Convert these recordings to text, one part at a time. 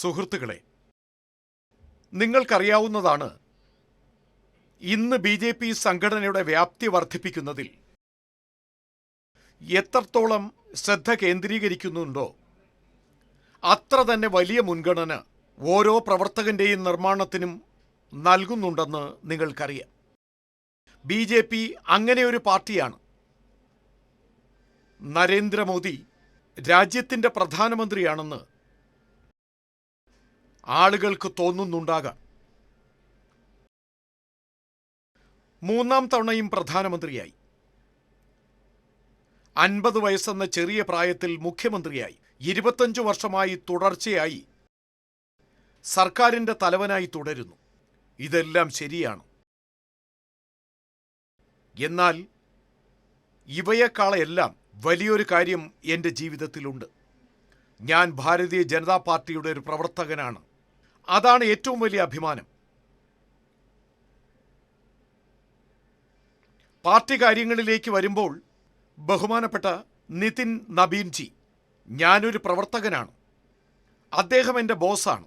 സുഹൃത്തുക്കളെ നിങ്ങൾക്കറിയാവുന്നതാണ് ഇന്ന് B J P സംഘടനയുടെ വ്യാപ്തി വർദ്ധിപ്പിക്കുന്നതിൽ എത്രത്തോളം ശ്രദ്ധ കേന്ദ്രീകരിക്കുന്നുണ്ടോ അത്ര തന്നെ വലിയ മുൻഗണന ഓരോ പ്രവർത്തകന്റെയും നിർമ്മാണത്തിനും നൽകുന്നുണ്ടെന്ന് നിങ്ങൾക്കറിയാം. ബി ജെ പി അങ്ങനെയൊരു പാർട്ടിയാണ്. നരേന്ദ്രമോദി രാജ്യത്തിന്റെ പ്രധാനമന്ത്രിയാണെന്ന് ആളുകൾക്ക് തോന്നുന്നുണ്ടാകാം. മൂന്നാം തവണയും പ്രധാനമന്ത്രിയായി. അൻപത് വയസ്സെന്ന ചെറിയ പ്രായത്തിൽ മുഖ്യമന്ത്രിയായി. ഇരുപത്തഞ്ചു വർഷമായി തുടർച്ചയായി സർക്കാരിന്റെ തലവനായി തുടരുന്നു. ഇതെല്ലാം ശരിയാണ്. എന്നാൽ ഇവയെക്കാളെല്ലാം വലിയൊരു കാര്യം എന്റെ ജീവിതത്തിലുണ്ട്. ഞാൻ ഭാരതീയ ജനതാ പാർട്ടിയുടെ ഒരു പ്രവർത്തകനാണ്. അതാണ് ഏറ്റവും വലിയ അഭിമാനം. പാർട്ടി കാര്യങ്ങളിലേക്ക് വരുമ്പോൾ ബഹുമാനപ്പെട്ട നിതിൻ നബീൻജി ഞാനൊരു പ്രവർത്തകനാണ്. അദ്ദേഹം എന്റെ ബോസാണ്.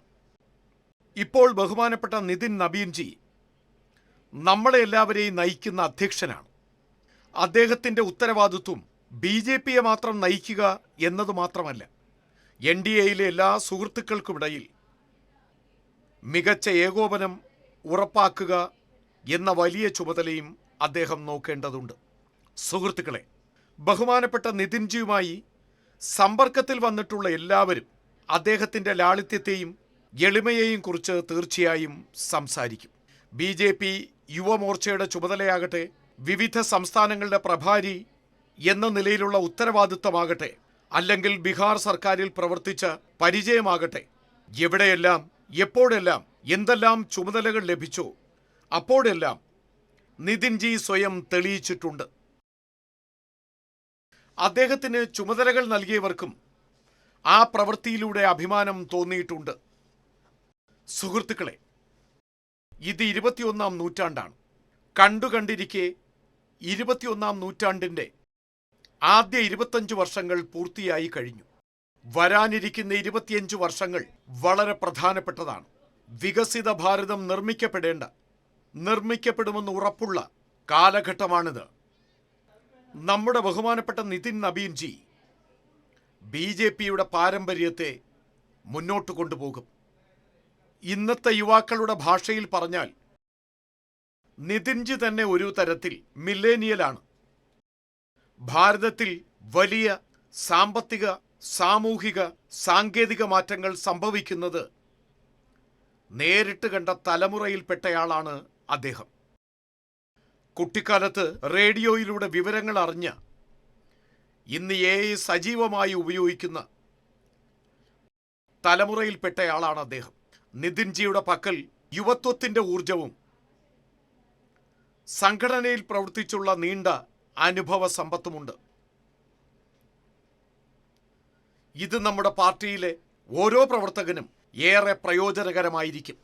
ഇപ്പോൾ ബഹുമാനപ്പെട്ട നിതിൻ നബീൻജി നമ്മളെ എല്ലാവരെയും നയിക്കുന്ന അധ്യക്ഷനാണ്. അദ്ദേഹത്തിന്റെ ഉത്തരവാദിത്വം ബി ജെ പിയെ മാത്രം നയിക്കുക എന്നത് മാത്രമല്ല എൻ ഡി എയിലെ എല്ലാ സുഹൃത്തുക്കൾക്കുമിടയിൽ മികച്ച ഏകോപനം ഉറപ്പാക്കുക എന്ന വലിയ ചുമതലയും അദ്ദേഹം നോക്കേണ്ടതുണ്ട്. സുഹൃത്തുക്കളെ ബഹുമാനപ്പെട്ട നിതിൻജിയുമായി സമ്പർക്കത്തിൽ വന്നിട്ടുള്ള എല്ലാവരും അദ്ദേഹത്തിന്റെ ലാളിത്യത്തെയും എളിമയെയും കുറിച്ച് തീർച്ചയായും സംസാരിക്കും. ബി ജെ പി യുവമോർച്ചയുടെ ചുമതലയാകട്ടെ വിവിധ സംസ്ഥാനങ്ങളുടെ പ്രഭാരി എന്ന നിലയിലുള്ള ഉത്തരവാദിത്തമാകട്ടെ അല്ലെങ്കിൽ ബീഹാർ സർക്കാരിൽ പ്രവർത്തിച്ച പരിചയമാകട്ടെ എവിടെയെല്ലാം എപ്പോഴെല്ലാം എന്തെല്ലാം ചുമതലകൾ ലഭിച്ചോ അപ്പോഴെല്ലാം നിതിൻജി സ്വയം തെളിയിച്ചിട്ടുണ്ട്. അദ്ദേഹത്തിന് ചുമതലകൾ നൽകിയവർക്കും ആ പ്രവൃത്തിയിലൂടെ അഭിമാനം തോന്നിയിട്ടുണ്ട്. സുഹൃത്തുക്കളെ ഇത് ഇരുപത്തിയൊന്നാം നൂറ്റാണ്ടാണ്. കണ്ടുകണ്ടിരിക്കെ ഇരുപത്തിയൊന്നാം നൂറ്റാണ്ടിന്റെ ആദ്യ ഇരുപത്തഞ്ച് വർഷങ്ങൾ പൂർത്തിയായി കഴിഞ്ഞു. വരാനിരിക്കുന്ന ഇരുപത്തിയഞ്ച് വർഷങ്ങൾ വളരെ പ്രധാനപ്പെട്ടതാണ്. വികസിത ഭാരതം നിർമ്മിക്കപ്പെടേണ്ട നിർമ്മിക്കപ്പെടുമെന്ന് ഉറപ്പുള്ള കാലഘട്ടമാണിത്. നമ്മുടെ ബഹുമാനപ്പെട്ട നിതിൻ നബീൻജി ബി ജെ പിയുടെ പാരമ്പര്യത്തെ മുന്നോട്ട് കൊണ്ടുപോകും. ഇന്നത്തെ യുവാക്കളുടെ ഭാഷയിൽ പറഞ്ഞാൽ നിതിൻജി തന്നെ ഒരു തരത്തിൽ മില്ലേനിയലാണ്. ഭാരതത്തിൽ വലിയ സാമ്പത്തിക സാമൂഹിക സാങ്കേതിക മാറ്റങ്ങൾ സംഭവിക്കുന്നത് നേരിട്ട് കണ്ട തലമുറയിൽപ്പെട്ടയാളാണ് അദ്ദേഹം. കുട്ടിക്കാലത്ത് റേഡിയോയിലൂടെ വിവരങ്ങൾ അറിഞ്ഞ ഇന്ന് എ സജീവമായി ഉപയോഗിക്കുന്ന തലമുറയിൽപ്പെട്ടയാളാണ് അദ്ദേഹം. നിതിൻജിയുടെ പക്കൽ യുവത്വത്തിന്റെ ഊർജവും സംഘടനയിൽ പ്രവർത്തിച്ചുള്ള നീണ്ട അനുഭവ സമ്പത്തുമുണ്ട്. ഇത് നമ്മുടെ പാർട്ടിയിലെ ഓരോ പ്രവർത്തകനും ഏറെ പ്രയോജനകരമായിരിക്കും.